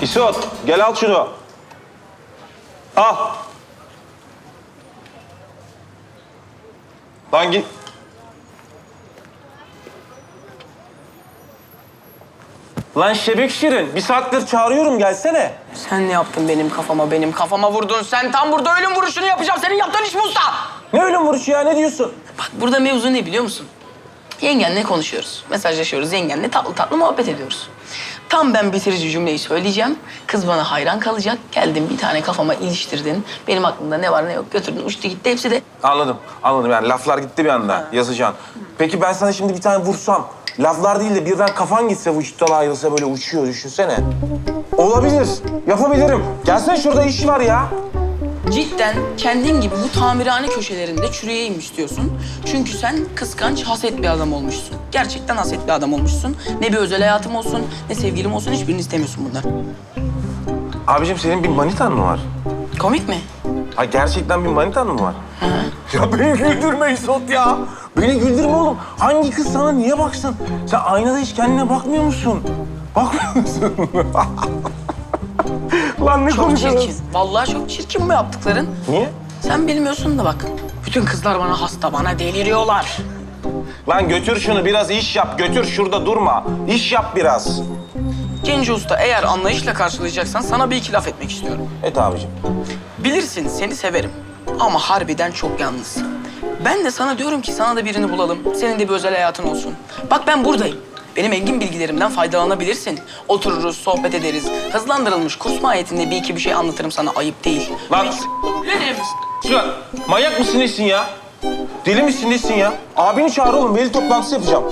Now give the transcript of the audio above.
İsot gel al şunu. Al. Lan git. Lan Şebek Şirin bir saattir çağırıyorum gelsene. Sen ne yaptın benim kafama, benim kafama vurdun. Sen tam burada ölüm vuruşunu yapacağım. Senin yaptığın iş mi usta? Ne ölüm vuruşu ya ne diyorsun? Bak burada mevzu ne biliyor musun? Yengenle konuşuyoruz, mesajlaşıyoruz. Yengenle tatlı tatlı muhabbet ediyoruz. Tam ben bitirici cümleyi söyleyeceğim. Kız bana hayran kalacak. Geldin bir tane kafama iliştirdin. Benim aklımda ne var ne yok götürdün uçtu gitti hepsi de. Anladım anladım yani laflar gitti bir anda yazacaksın. Peki ben sana şimdi bir tane vursam laflar değil de birden kafan gitse vücuttan ayrılsa böyle uçuyor düşünsene. Olabilir yapabilirim. Gelsene şurada iş var ya. Cidden kendin gibi bu tamirhane köşelerinde çürüyeyim istiyorsun. Çünkü sen kıskanç, haset bir adam olmuşsun. Gerçekten haset bir adam olmuşsun. Ne bir özel hayatım olsun, ne sevgilim olsun hiçbirini istemiyorsun bunlar. Abicim senin bir manitan mı var? Komik mi? Ha gerçekten bir manitan mı var? Ya beni güldürme İsot ya. Beni güldürme oğlum. Hangi kız sana niye baksın? Sen aynada hiç kendine bakmıyor musun? Bakmıyor musun? Lan ne Çok konuşuyorsun? çirkin. Vallahi çok çirkin bu yaptıkların. Niye? Sen bilmiyorsun da bak. Bütün kızlar bana hasta, bana deliriyorlar. Lan götür şunu biraz iş yap. Götür şurada durma. İş yap biraz. Genci Usta eğer anlayışla karşılayacaksan sana bir iki laf etmek istiyorum. Et abicim. Bilirsin seni severim ama harbiden çok yalnız. Ben de sana diyorum ki sana da birini bulalım. Senin de bir özel hayatın olsun. Bak ben buradayım. Benim engin bilgilerimden faydalanabilirsin. Otururuz, sohbet ederiz. Hızlandırılmış kurs mahiyetinde bir iki bir şey anlatırım sana. Ayıp değil. Lan Benim. Şuna, manyak mısın nesin ya? Deli misin nesin ya? Abini çağır oğlum. Veli toplantısı yapacağım.